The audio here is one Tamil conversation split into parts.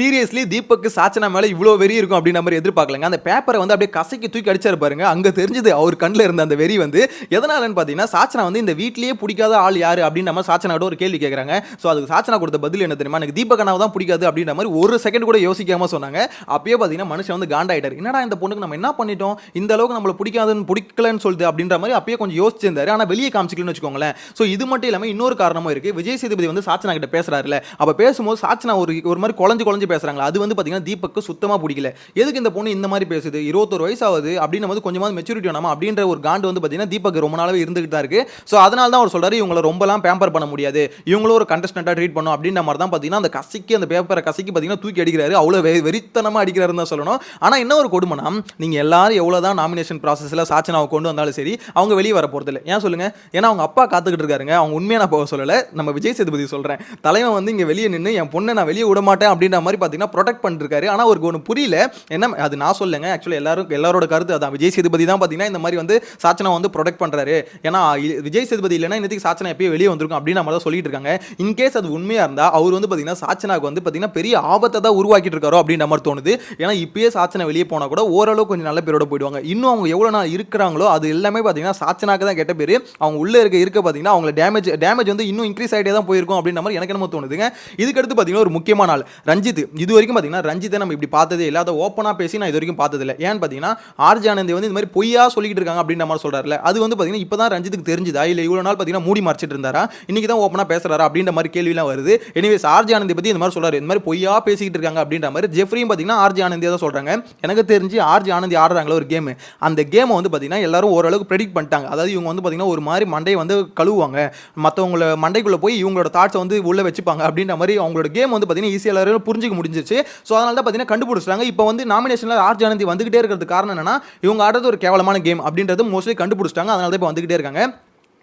சீரியஸ்லி தீபக்கு சாச்சனா மேலே இவ்வளோ வெறி இருக்கும் அப்படின்ற மாதிரி எதிர்பார்க்கலங்க. அந்த பேப்பரை வந்து அப்படியே கசக்கி தூக்கி அடிச்சாரு பாருங்க. அங்கே தெரிஞ்சது அவர் கண்ணில் இருந்த அந்த வெறி வந்து எதனாலன்னு பார்த்தீங்கன்னா சாச்சனா வந்து இந்த வீட்லேயே பிடிக்காத ஆள் யார் அப்படின்ற மாதிரி சாச்சனாட்ட ஒரு கேள்வி கேட்குறாங்க ஸோ அதுக்கு சாச்சனா கொடுத்த பதில் என்ன தெரியுமா? எனக்கு தீபக் அண்ணாவை தான் பிடிக்காது அப்படின்ற மாதிரி ஒரு செகண்ட் கூட யோசிக்காம சொன்னாங்க. அப்பயே பார்த்தீங்கன்னா மனுஷன் வந்து காண்டாயிட்டாரு. என்னடா இந்த பொண்ணுக்கு நம்ம என்ன பண்ணிட்டோம்? இந்த அளவுக்கு நம்மள பிடிக்காதுன்னு பிடிக்கலன்னு சொல்லுது அப்படின்ற மாதிரி அப்பயே கொஞ்சம் யோசிச்சிருந்தாரு. ஆனால் வெளியே காமிச்சிக்கலன்னு வச்சுக்கோங்களேன். ஸோ இது மட்டும் இல்லாமல் இன்னொரு காரணமும் இருக்குது விஜய் சேதுபதி வந்து சாச்சனா கிட்ட பேசுறாருல அப்போ பேசும்போது சாச்சனா ஒரு ஒரு மாதிரி குழஞ்சு குழஞ்சு பேசுறாங்களா? அது வந்து பார்த்தீங்கன்னா தீபக்கு சுத்தமாக பிடிக்கல. எதுக்கு இந்த பொண்ணு இந்த மாதிரி பேசுது? இருபத்தொரு வயசு ஆகுது அப்படின்னு வந்து கொஞ்சமாவது மெச்சூரிட்டி வேணாமா? அப்படின்ற ஒரு காண்டு வந்து பார்த்தீங்கன்னா தீபக் ரொம்ப நாளாவே இருந்துகிட்டு தான் இருக்குது ஸோ அதனால தான் அவர் சொல்கிறார் இவங்களை ரொம்பலாம் பேம்பர் பண்ண முடியாது. இவங்களும் ஒரு கண்டஸ்டண்ட்டாக ட்ரீட் பண்ணும் அப்படின்ற மாதிரி தான் பார்த்தீங்கன்னா அந்த கசிக்கு அந்த பேப்பரை கசிக்கு பார்த்தீங்கன்னா தூக்கி அடிக்கிறாரு. அவ்வளோ வெ வெறித்தனமாக அடிக்கிறாருன்னு தான் சொல்லணும். ஆனால் என்ன ஒரு கொடுமைனா நீங்கள் எல்லாரும் எவ்வளோ தான் நாமினேஷன் ப்ராசஸில் சாச்சனாவை கொண்டு வந்தாலும் சரி அவங்க வெளியே வர போகிறது இல்லை ஏன் சொல்லுங்கள் ஏன்னா அவங்க அப்பா காத்துக்கிட்டு இருக்காருங்க. அவங்க உண்மையாக நான் போக சொல்லலை. நம்ம விஜய் சேதுபதி சொல்கிறேன் தலைவன் வந்து இங்கே வெளியே நின்று என் பொண்ணை நான் வெளியே விட மாட்டேன் அப்படின்ற மாதிரி பார்த்தீங்கன்னா ப்ரொடெக்ட் பண்ணிருக்காரு. ஆனால் அவருக்கு ஒன்று புரியல. என்ன அது நான் சொல்லுங்க ஆக்சுவலி எல்லாரும் எல்லாரோட கருத்து அதான். விஜய் சேதுபதி தான் பார்த்தீங்கன்னா இந்த மாதிரி வந்து சாச்சனா வந்து ப்ரொடெக்ட் பண்ணுறாரு ஏன்னா விஜய் சேதுபதி இல்லைன்னா இன்னைக்கு சாச்சனா எப்பயும் வெளியே வந்திருக்கும் அப்படின்னு நம்ம தான் சொல்லிட்டு இருக்காங்க. இன்கேஸ் அது உண்மையாக இருந்தால் அவர் வந்து பார்த்தீங்கன்னா சாச்சனாக்கு வந்து பார்த்தீங்கன்னா பெரிய ஆபத்தை தான் உருவாக்கிட்டு இருக்காரோ அப்படின்ற மாதிரி தோணுது. ஏன்னா இப்பயே சாச்சனா வெளியே போனால் கூட ஓரளவு கொஞ்சம் நல்ல பேரோட போயிடுவாங்க. இன்னும் அவங்க எவ்வளோ நாள் இருக்கிறாங்களோ அது எல்லாமே பார்த்தீங்கன்னா சாச்சனாக்கு தான் கெட்ட பேர். அவங்க உள்ளே இருக்க இருக்க பார்த்தீங்கன்னா அவங்கள டேமேஜ் டேமேஜ் வந்து இன்னும் இன்க்ரீஸ் ஆகிட்டே தான் போயிருக்கும் அப்படின்ற மாதிரி எனக்கு நம்ம தோணுதுங்க. இதுக்கடுத்து பார்த்தீங்கன்னா ஒரு முக்கியமான நாள் ரஞ்சித். இது வரைக்கும் பார்த்தீங்கன்னா ரஞ்சித்தை நம்ம இப்படி பார்த்ததே இல்லை. அதை ஓப்பனாக பேசி நான் இது வரைக்கும் பார்த்ததில்ல. ஏன்னு பார்த்தீங்கன்னா ஆர்ஜி ஆனந்தி வந்து இந்த மாதிரி பொய்யா சொல்லிக்கிட்டு இருக்காங்க அப்படின்ற மாதிரி சொல்றாருல அது வந்து பார்த்தீங்கன்னா இப்போ தான் ரஞ்சித்துக்கு தெரிஞ்சுதா? இல்லை இவ்வளோ நாள் பார்த்தீங்கன்னா மூடி மறைச்சிட்டு இருந்தாரா? இன்னைக்கு தான் ஓப்பனாக பேசுறாரா? அப்படின்ற மாதிரி கேள்விலாம் வருது. எனிவேஸ் ஆர்ஜி ஆனந்தி பற்றி இந்த மாதிரி சொல்றாரு. இந்த மாதிரி பொய்யா பேசிக்கிட்டு இருக்காங்க அப்படின்ற மாதிரி ஜெஃப்ரியும் பார்த்தீங்கன்னா ஆர்ஜி ஆனந்தியாக தான் சொல்றாங்க. எனக்கு தெரிஞ்சு ஆர்ஜி ஆனந்தி ஆடுறாங்கள ஒரு கேம் அந்த கேமை வந்து பார்த்தீங்கன்னா எல்லாரும் ஓரளவுக்கு ப்ரெடிக்ட் பண்ணிட்டாங்க. அதாவது இவங்க வந்து பார்த்தீங்கன்னா ஒரு மாதிரி மண்டையை வந்து கழுவுவாங்க. மற்றவங்கள மண்டைக்குள்ளே போய் இவங்களோட தாட்ஸை வந்து உள்ளே வச்சுப்பாங்க அப்படின்ற மாதிரி அவங்களோட கேம் வந்து பார்த்தீங்கன்னா ஈஸியாக எல்லாரும் முடிஞ்சிருச்சு. ஸோ அதனால தான் பார்த்தீங்கன்னா கண்டுபிடிச்சிட்டாங்க. இப்போ வந்து நாமினேஷனில் ஆர் ஜானந்தி வந்துகிட்டே இருக்கிறது காரணம் என்னன்னா இவங்க ஆடுறது ஒரு கேவலமான கேம் அப்படின்றது மோஸ்ட்லி கண்டுபிடிச்சிட்டாங்க. அதனால தான் இப்போ வந்துகிட்டே இருக்காங்க.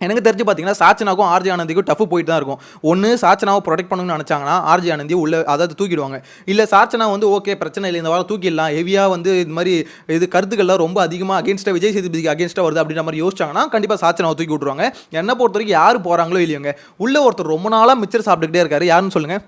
எனக்கு தெரிஞ்சு பார்த்தீங்கன்னா சாச்சனாக்கும் ஆர்ஜி ஆனந்திக்கும் டஃப் போயிட்டு தான் இருக்கும். ஒன்று சாச்சனாவை ப்ரொடெக்ட் பண்ணணும்னு நினச்சாங்கன்னா ஆர்ஜி ஆனந்தி உள்ள அதாவது தூக்கிடுவாங்க. இல்லை சாச்சனா வந்து ஓகே பிரச்சனை இல்லை இந்த வாரம் தூக்கிடலாம். ஹெவியாக வந்து இது மாதிரி இது கருத்துக்கள்லாம் ரொம்ப அதிகமாக அகேன்ஸ்டாக விஜய் சேதுபதிக்கு அகேன்ஸ்டாக வருது அப்படின்ற மாதிரி யோசிச்சாங்கன்னா கண்டிப்பாக சாச்சனாவை தூக்கி விட்ருவாங்க என்னை பொறுத்த வரைக்கும் யார் போகிறாங்களோ இல்லையோங்க. உள்ள ஒருத்தர் ரொம்ப நாளாக மிச்சர் சாப்பிட்டுக்கிட்டே இருக்காரு. யாருன்னு சொல்லுங்கள்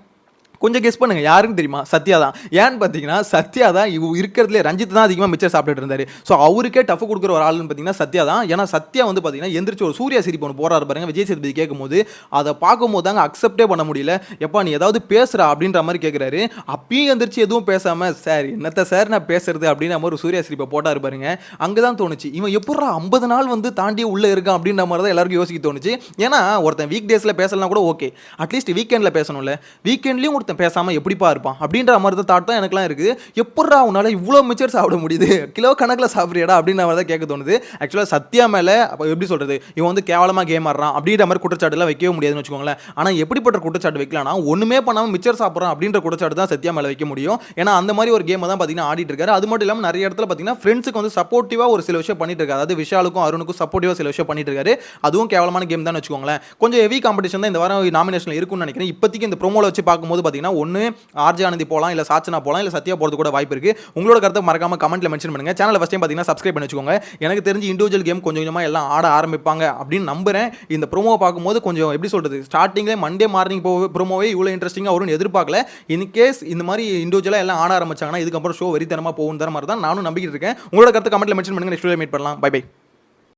கொஞ்சம் கெஸ் பண்ணுங்க. யாருன்னு தெரியுமா? சத்யா தான். ஏன்னு பார்த்தீங்கன்னா சத்யா தான் இவ இருக்கிறதுலே ரஞ்சித் தான் அதிகமாக மிச்சர் சாப்பிட்டுட்டு இருந்தார். ஸோ அவருக்கே டஃப் கொடுக்குற ஒரு ஆளுன்னு பார்த்தீங்கன்னா சத்யா தான். ஏன்னா சத்யா வந்து பார்த்தீங்கன்னா எந்திரிச்சு ஒரு சூர்யா சிரிப்பு ஒன்று போறாரு பாருங்க விஜய் சேதுபதி கேட்கும்போது. அதை பார்க்கும்போது தாங்க அக்செப்டே பண்ண முடியல. எப்பா நீ ஏதாவது பேசுகிறா அப்படின்ற மாதிரி கேட்குறாரு அப்பயும் எந்திரிச்சு எதுவும் பேசாமல் சார் என்னத்த சார் நான் பேசுறது? அப்படின்ற மாதிரி ஒரு சூர்யா சிரிப்பை போட்டாரு பாருங்க. அங்கே தான் தோணுச்சு. இவன் எப்படா ஐம்பது நாள் வந்து தாண்டி உள்ளே இருக்கான் அப்படின்ற மாதிரி தான் எல்லாருக்கும் யோசிக்க தோணுச்சு. ஏன்னா ஒருத்தன் வீக் டேஸில் பேசலாம் கூட ஓகே அட்லீஸ்ட் வீக்கெண்டில் பேசணும்ல. வீக்கெண்ட்லேயும் ஒருத்தன் பேசாமல் எப்படிப்பா இருப்பான்? அப்படின்ற மாதிரி தான் தாட் தான் எனக்குலாம் இருக்குது எப்படா உன்னால் இவ்வளோ மிச்சர் சாப்பிட முடியுது? கிலோ கணக்கில் சாப்பிட்றியாடா? அப்படின்ற மாதிரி தான் கேட்க தோணுது. ஆக்சுவலாக சத்யா மேலே அப்போ எப்படி சொல்கிறது இவன் வந்து கேவலமாக கேம் ஆடுறான். அப்படின்ற மாதிரி குற்றச்சாட்டுலாம் வைக்கவே முடியாதுன்னு வச்சுக்கோங்களேன். ஆனால் எப்படிப்பட்ட குற்றச்சாட்டு வைக்கலாம்னா ஒன்றுமே பண்ணாமல் மிச்சர் சாப்பிட்றான் அப்படின்ற குற்றச்சாட்டு தான் சத்யா மேலே வைக்க முடியும். ஏன்னா அந்த மாதிரி ஒரு கேமை தான் பார்த்தீங்கன்னா ஆடிட்டு இருக்காரு. அது மட்டும் இல்லாமல் நிறைய இடத்துல பார்த்தீங்கன்னா ஃப்ரெண்ட்ஸுக்கு வந்து சப்போர்ட்டிவாக ஒரு சில விஷயம் பண்ணிட்டு இருக்காரு. அதாவது விஷாலுக்கும் அருணுக்கும் சப்போர்ட்டிவாக சில விஷயம் பண்ணிட்டு இருக்காரு. அதுவும் கேவலமான கேம் தான் வச்சுக்கோங்களேன். கொஞ்சம் ஹெவி காம்படிஷன் தான் இந்த வாரம் நாமினேஷன் இருக்கும்னு நினைக்கிறேன். இப்போதைக்கு இந்த ப்ரோமோல வச்சு பார்க்கும்போது பார்த்தீங்கன்னா ஒன்று ஆர்ஜி ஆனந்தி போகலாம் இல்லை சாச்சனா போகலாம் இல்லை சத்யா போகிறது கூட வாய்ப்பு இருக்குது உங்களோட கருத்தை மறக்காம கமெண்ட்டில் மென்ஷன் பண்ணுங்க. சேனலில் ஃபஸ்ட் டைம் பார்த்தீங்கன்னா சப்ஸ்கிரைப் பண்ணி வச்சுக்கோங்க. எனக்கு தெரிஞ்சு இண்டிவிஜுவல் கேம் கொஞ்சம் கொஞ்சமாக எல்லாம் ஆட ஆரம்பிப்பாங்க அப்படின்னு நம்புறேன். இந்த ப்ரோமோவை பார்க்கும்போது கொஞ்சம் எப்படி சொல்கிறது ஸ்டார்டிங்லேயே மண்டே மார்னிங் போ ப்ரோமோவே இவ்வளோ இன்ட்ரெஸ்டிங்காக வரும்னு எதிர்பார்க்கல. இன் கேஸ் இந்த மாதிரி இண்டிவிஜுவலாக எல்லாம் ஆட ஆரம்பிச்சாங்கன்னா இதுக்கப்புறம் ஷோ வெறித்தனமாக போகும் தர மாதிரி தான் நானும் நம்பிக்கிட்டு இருக்கேன். உங்களோட கருத்தை கமெண்ட்ல மென்ஷன் பண்ணுங்க. நெக்ஸ்ட் மீட் பண்ணலாம். Bye bye